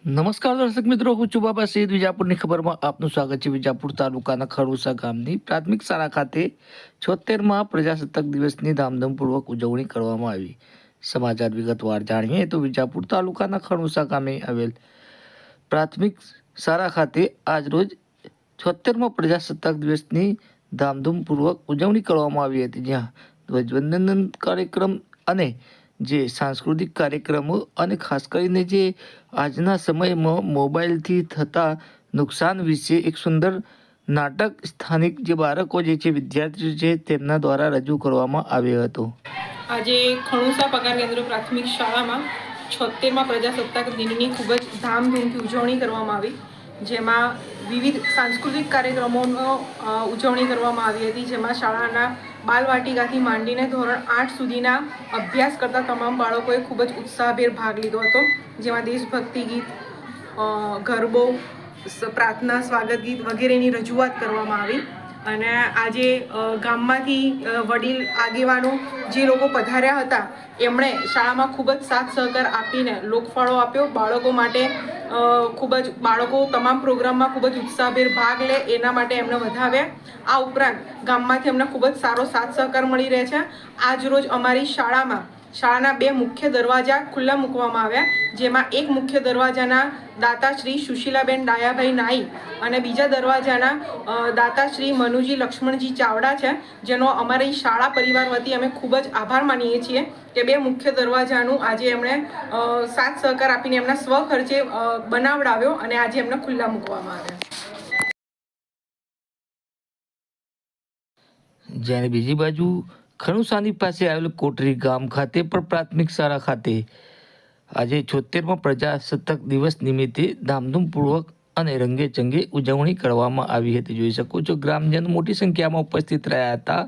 નમસ્કાર દર્શક મિત્રો, હું છું બાબા સૈદ વિજાપુરની ખબરમાં. આપનું સ્વાગત છે વિજાપુર તાલુકાના ખડોસા ગામની પ્રાથમિક શાળા ખાતે છોતેરમાં પ્રજાસત્તાક દિવસની ધામધૂમપૂર્વક ઉજવણી કરવામાં આવી. સમાચાર વિગતવાર જાણીએ તો વિજાપુર તાલુકાના ખડોસા ગામે આવેલ પ્રાથમિક શાળા ખાતે આજરોજ છોતેરમાં પ્રજાસત્તાક દિવસની ધામધૂમપૂર્વક ઉજવણી કરવામાં આવી હતી. જ્યાં ધ્વજવંદન કાર્યક્રમ અને જે સાંસ્કૃતિક કાર્યક્રમો અને ખાસ કરીને જે આજના સમયમાં મોબાઈલથી થતા નુકસાન વિશે એક સુંદર નાટક સ્થાનિક જે બાળકો જે છે, વિદ્યાર્થીઓ છે, તેમના દ્વારા રજૂ કરવામાં આવ્યો હતો. આજે ખણુસા પગાર કેન્દ્ર પ્રાથમિક શાળામાં છોતેરમાં પ્રજાસત્તાક દિનની ખૂબ જ ધામધૂમથી ઉજવણી કરવામાં આવી, જેમાં વિવિધ સાંસ્કૃતિક કાર્યક્રમોનો ઉજવણી કરવામાં આવી હતી, જેમાં શાળાના બાલવાટિકાથી માંડીને ધોરણ આઠ સુધીના અભ્યાસ કરતા તમામ બાળકોએ ખૂબ જ ઉત્સાહભેર ભાગ લીધો હતો. જેમાં દેશભક્તિ ગીત ગરબો પ્રાર્થના, સ્વાગત ગીત વગેરેની રજૂઆત કરવામાં આવી. અને આજે ગામમાંથી વડીલ, આગેવાનો જે લોકો પધાર્યા હતા, એમણે શાળામાં ખૂબ જ સાથ સહકાર આપીને લોકફાળો આપ્યો. બાળકો માટે ખૂબ જ બાળકો તમામ પ્રોગ્રામમાં ખૂબ જ ઉત્સાહભેર ભાગ લે, એના માટે એમને વધાવ્યા. આ ઉપરાંત ગામમાંથી અમને ખૂબ જ સારો સાથ સહકાર મળી રહે છે. આજ રોજ અમારી શાળામાં શાળાના બે મુખ્ય દરવાજા ખુલ્લા મૂકવામાં આવ્યા, જેમાં એક મુખ્ય દરવાજાના દાતાશ્રી સુશીલાબેન ડાયાભાઈ નાઈ અને બીજા દરવાજાના દાતાશ્રી મનુજી લક્ષ્મણજી ચાવડા છે, જેનો અમારી શાળા પરિવાર વતી અમે ખૂબ જ આભાર માનીએ છીએ કે બે મુખ્ય દરવાજાનું આજે એમણે સાથ સહકાર આપીને એમના સ્વખર્ચે બનાવડાવ્યો અને આજે એમને ખુલ્લા મૂકવામાં આવ્યા. જ્યારે બીજી બાજુ ખણુસાની પાસે આવેલ કોટરી ગામ ખાતે પણ પ્રાથમિક શાળા ખાતે આજે છોતેરમાં પ્રજાસત્તાક દિવસ નિમિત્તે ધામધૂમપૂર્વક અને રંગે ચંગે ઉજવણી કરવામાં આવી હતી. જોઈ શકો છો, ગ્રામજન મોટી સંખ્યામાં ઉપસ્થિત રહ્યા હતા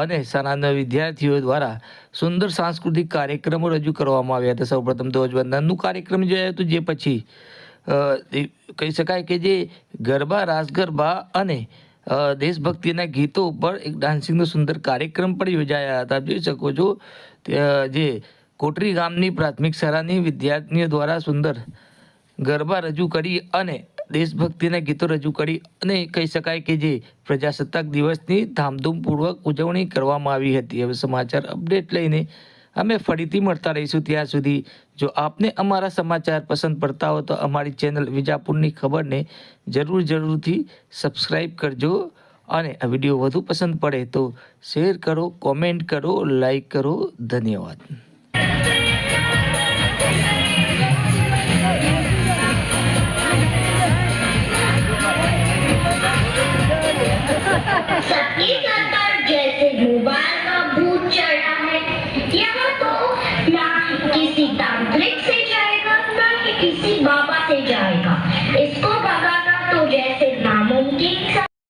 અને શાળાના વિદ્યાર્થીઓ દ્વારા સુંદર સાંસ્કૃતિક કાર્યક્રમો રજૂ કરવામાં આવ્યા હતા. સૌપ્રથમ ધ્વજવંદનનું કાર્યક્રમ જોયા હતું, જે પછી કહી શકાય કે જે ગરબા રાસ ગરબા અને દેશભક્તિના ગીતો ઉપર એક ડાન્સિંગનો સુંદર કાર્યક્રમ પણ યોજાયા હતા. જોઈ શકો છો જે કોટરી ગામની પ્રાથમિક શાળાની વિદ્યાર્થીઓ દ્વારા સુંદર ગરબા રજૂ કરી અને દેશભક્તિના ગીતો રજૂ કરી અને કહી શકાય કે જે પ્રજાસત્તાક દિવસની ધામધૂમપૂર્વક ઉજવણી કરવામાં આવી હતી. હવે સમાચાર અપડેટ લઈને અમે ફરીથી મળતા રહીશું ત્યાં સુધી. જો આપને અમારા સમાચાર પસંદ પડતા હોય તો અમારી ચેનલ વિજાપુરની ખબરને જરૂર જરૂરથી સબસ્ક્રાઈબ કરજો અને આ વીડિયો વધુ પસંદ પડે તો શેર કરો, કોમેન્ટ કરો લાઈક કરો. ધન્યવાદ. किसी तांत्रिक से जाएगा ना ही किसी बाबा से जाएगा इसको